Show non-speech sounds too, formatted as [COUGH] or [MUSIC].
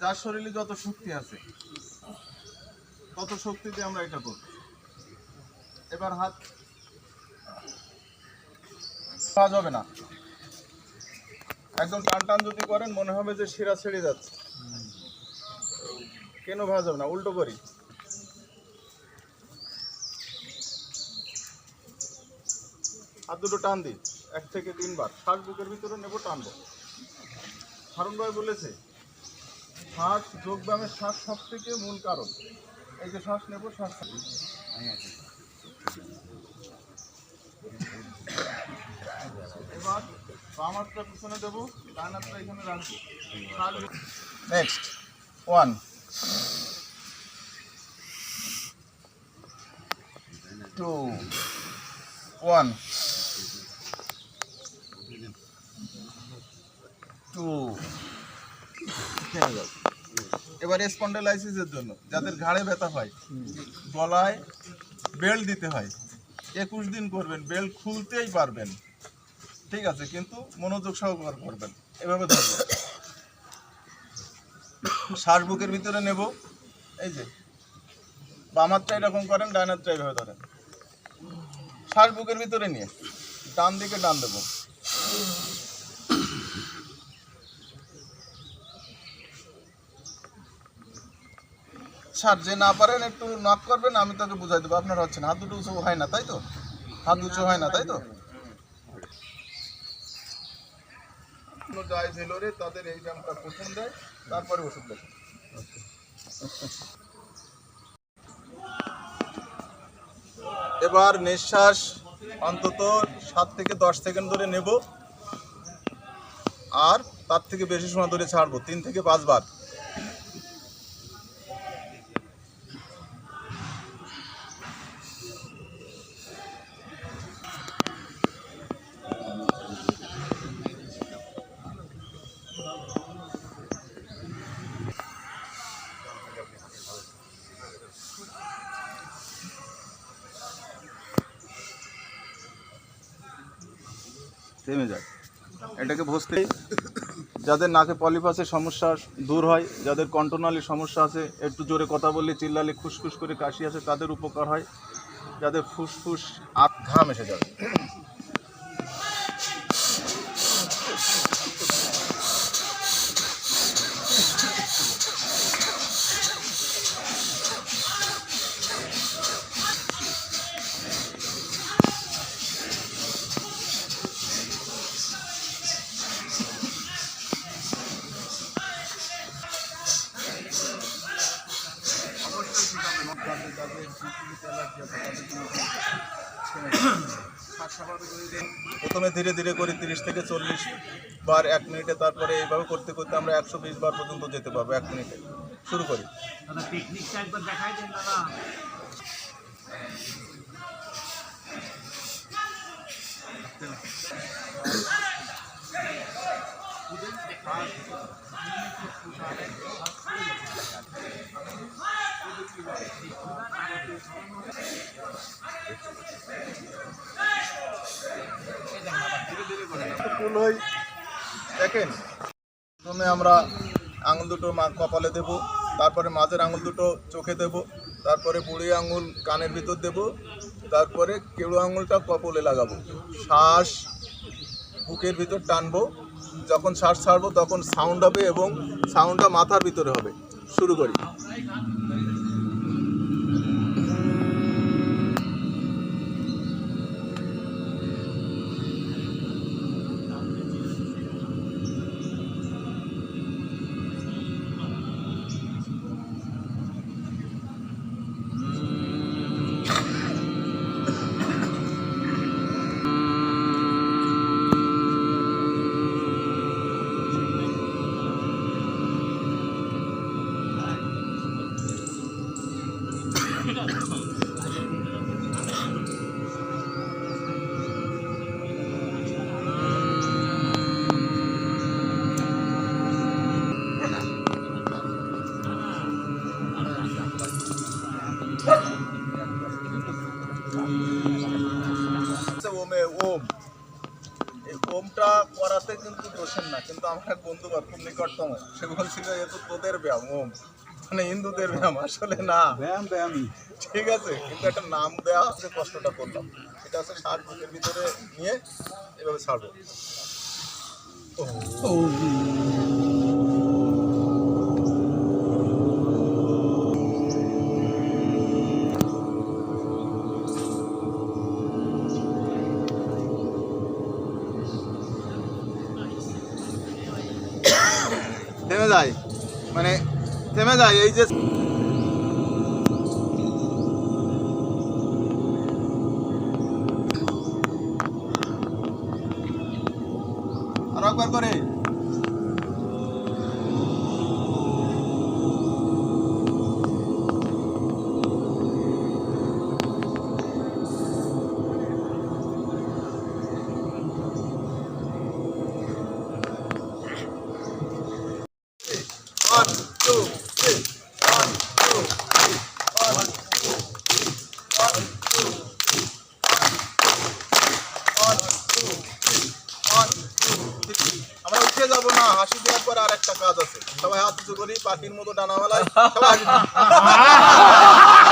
যার শরীরে যত শক্তি আছে, তত শক্তি দিয়ে আমরা এটা করব। এবার হাত কাজ হবে না। একদম টান টান যদি করেন, মনে হবে যে শিরা ছেড়ে যাচ্ছে। কেন ভাজ হবে না? উল্টো করি। হাত দুটো টান দিই। এক থেকে তিনবার। শ্বাস বুকের ভিতরে নেব, টানবো। হারুন ভাই বলেছে শ্বাস, যোগব্যায়ামের শ্বাস সব থেকে মূল কারণ। এই যে শ্বাস নেব, শ্বাস এবার বাম হাতটা পিছনে দেবো, ডান হাতটা এখানে রাখব। Next one two one two এবার স্পন্ডেলাইসিসের জন্য, যাদের ঘাড়ে ব্যথা হয়, গলায় বেল্ট দিতে হয়, একুশ দিন করবেন বেল্ট খুলতেই পারবেন। ঠিক আছে, কিন্তু মনোযোগ সহকার করবেন, এভাবে ধরবেন। শ্বাস বুকের ভিতরে নেব, এই যে, বাম হাতটা এরকম করেন, ডান হাতটা এইভাবে ধরেন। শ্বাস বুকের ভিতরে নিয়ে, ডান দিকে ডান দেবো। স্যার যে না পারেন, একটু নক করবেন, আমি তাকে বুঝাই দেবো। আপনার হচ্ছে না হাত দুটো উঁচু হয় না, তাই তো? হাত উঁচু হয় না, তাই তো? তাদের এই তারপরে ওষুধ এবার নিঃশ্বাস অন্তত সাত থেকে দশ সেকেন্ড ধরে নেব, আর তার থেকে বেশি সময় ধরে ছাড়বো, তিন থেকে পাঁচবার। থেমে যায়। এটাকে ভসতে যাদের নাকে পলিপাসের সমস্যা দূর হয়, যাদের কণ্ঠনালীর সমস্যা আছে, একটু জোরে কথা বললে চিল্লালে খুসখুস করে কাশি আছে তাদের উপকার হয়। যাদের ফুসফুস আপ ঘাম এসে যাবে। প্রথমে ধীরে ধীরে করে তিরিশ থেকে চল্লিশ বার এক মিনিটে, তারপরে এইভাবে করতে করতে আমরা একশো বিশ বার পর্যন্ত যেতে পারব এক মিনিটে। শুরু করি। হই দেখেন। প্রথমে আমরা আঙুল দুটো মা কপালে দেব, তারপরে মাঝের আঙুল দুটো চোখে দেব, তারপরে বুড়ি আঙুল কানের ভিতর দেব, তারপরে কেড়ু আঙুলটা কপালে লাগাবো। শ্বাস বুকের ভিতর টানবো। যখন শ্বাস ছাড়বো, তখন সাউন্ড হবে এবং সাউন্ডটা মাথার ভিতরে হবে। শুরু করি। এক বন্ধু বার খুব নিকটতম সে বলছিল এ তো তোদের ব্যায়াম ওম। মানে হিন্দুদের ব্যায়াম আসলে না। ব্যায়াম ব্যায়ামই ঠিক আছে কিন্তু একটা নাম দেওয়া আছে কষ্টটা করলাম। এটা আছে ষাট বুকের ভিতরে নিয়ে এভাবে ছাড়বো। থেমে যায়। মানে থেমে যায় এই যে আর একবার করে। কাজ আছে সবাই হাত উঁচু করি পাখির মতো ডানা মেলায় সবাই। [LAUGHS]